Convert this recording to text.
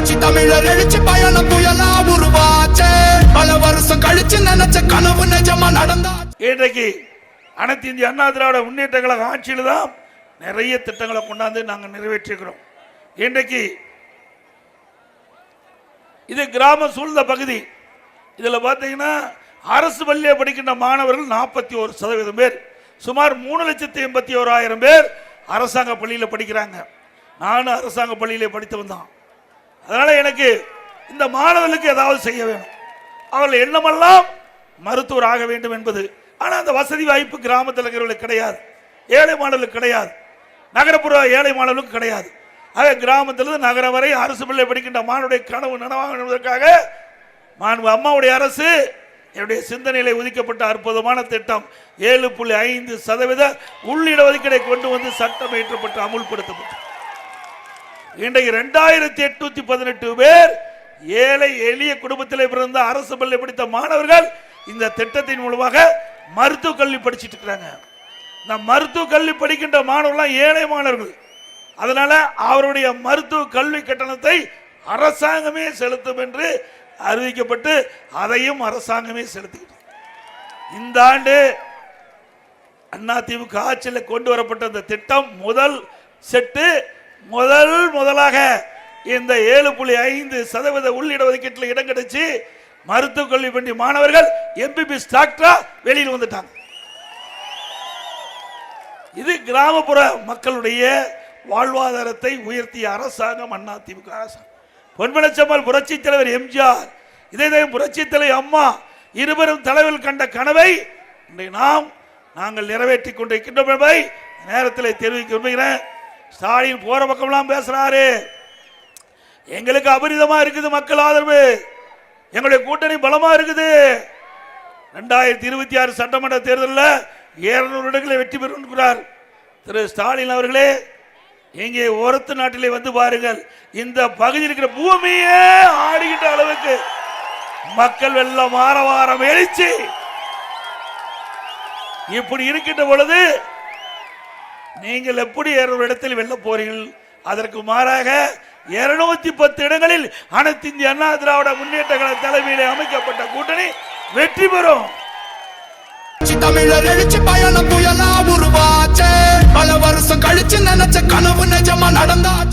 புரட்சி தமிழர் எழுச்சி பயணம் புயலா உருவாச்சே. பல வருஷம் கழிச்சு நினைச்ச கனவு நிஜமா நடந்தா இன்றைக்கு அனைத்து இந்திய அண்ணா திராவிட முன்னேற்ற கழக ஆட்சியில் தான் நிறைய திட்டங்களை கொண்டாந்து நாங்கள் நிறைவேற்றிருக்கிறோம் இன்றைக்கு இது கிராம சூழ்ந்த பகுதி. இதில் பார்த்தீங்கன்னா அரசு பள்ளியை படிக்கின்ற மாணவர்கள் நாற்பத்தி ஒரு சதவீதம் பேர். சுமார் மூணு லட்சத்தி எண்பத்தி ஓராயிரம் பேர் அரசாங்க பள்ளியில் படிக்கிறாங்க. நானும் அரசாங்க பள்ளியிலே படித்தவன் தான். அதனால் எனக்கு இந்த மாணவர்களுக்கு ஏதாவது செய்ய வேணும். அவர்கள் எண்ணமெல்லாம் மருத்துவர் ஆக வேண்டும் என்பது. ஆனால் அந்த வசதி வாய்ப்பு கிராமத்தில் இருக்கிறவர்களுக்கு கிடையாது. ஏழை மாணவர்களுக்கு கிடையாது. நகரப்புற ஏழை மாணவர்களுக்கு கிடையாது. ஆக கிராமத்திலிருந்து நகரம் வரை அரசு பிள்ளை படிக்கின்ற மாணவருடைய கனவு நனவாக மாண்பு அம்மாவுடைய அரசு என்னுடைய சிந்தனையில ஒதுக்கப்பட்ட அற்புதமான திட்டம். ஏழு புள்ளி ஐந்து சதவீத உள்ளிட ஒதுக்கீடை கொண்டு வந்து சட்டம் இயற்றப்பட்டு அமுல்படுத்தப்பட்டது. இன்றைக்கு ரெண்டாயிரத்தி எட்நூத்தி பதினெட்டு பேர் ஏழை எளிய குடும்பத்தில் பிறந்த அரசு பள்ளி படித்த மாணவர்கள் இந்த திட்டத்தின் மூலமாக மருத்துவ கல்வி படிச்சிட்டு இருக்கிறாங்க. இந்த மருத்துவ கல்வி படிக்கின்ற மாணவர்கள்லாம் ஏழை மாணவர்கள். அதனால அவருடைய மருத்துவ கல்வி கட்டணத்தை அரசாங்கமே செலுத்தும் என்று அறிவிக்கப்பட்டு அதையும் அரசாங்கமே செலுத்திக்கிட்டு இந்த ஆண்டு அதிமுக ஆட்சியில் கொண்டு வரப்பட்ட இந்த திட்டம் முதல் செட்டு முதல் முதலாக இந்த ஏழு புள்ளி ஐந்து சதவீத உள்ளிட ஒதுக்கீட்டில் இடம் கிடைச்சு மருத்துவக் கல்வி பண்ணி மாணவர்கள் எம்பிபிஎஸ் டாக்டரா வெளியில் வந்துட்டாங்க. இது கிராமப்புற மக்களுடைய வாழ்வாதாரத்தை உயர்த்திய அரசாங்கம் அதிமுக அரசாங்கம். பொன்மனச்சம்மல் புரட்சி தலைவர் எம்ஜிஆர் இதே புரட்சி தலைவர் அம்மா இருவரும் தலைவில் கண்ட கனவை இன்றை நாம் நாங்கள் நிறைவேற்றி கொண்டிருக்கின்றோம் என்பதை நேரத்தில் தெரிவிக்க விரும்புகிறேன். ஸ்டாலின் போற பக்கம்லாம் பேசுறாரு. எங்களுக்கு அபரிதமா இருக்குது மக்கள் ஆதரவு. எங்களுடைய கூட்டணி பலமா இருக்குது. ரெண்டாயிரத்தி இருபத்தி ஆறு சட்டமன்ற தேர்தலில் இருநூறு இடங்களை வெற்றி பெறுகிறார் திரு ஸ்டாலின் அவர்களே. இங்கே ஓரத்து நாட்டிலே வந்து பாருங்கள். இந்த பகுதியில் இருக்கிற பூமியே ஆடுகின்ற அளவுக்கு மக்கள் வெள்ளம் ஆரவாரம் எழுச்சி. இப்படி இருக்கின்ற பொழுது நீங்கள் எப்படி இருநூறு இடத்தில் வெல்ல போறீர்கள்? அதற்கு மாறாக இருநூத்தி பத்து இடங்களில் அனைத்து இந்திய அண்ணா திராவிட முன்னேற்ற கழக தலைமையிலே அமைக்கப்பட்ட கூட்டணி வெற்றி பெறும். தமிழர் எழுச்சி பயணம் புயலா உருவாச்சே. பல வருஷம் கழிச்சு நினைச்ச கனவு நிஜமா நடந்தாச்சு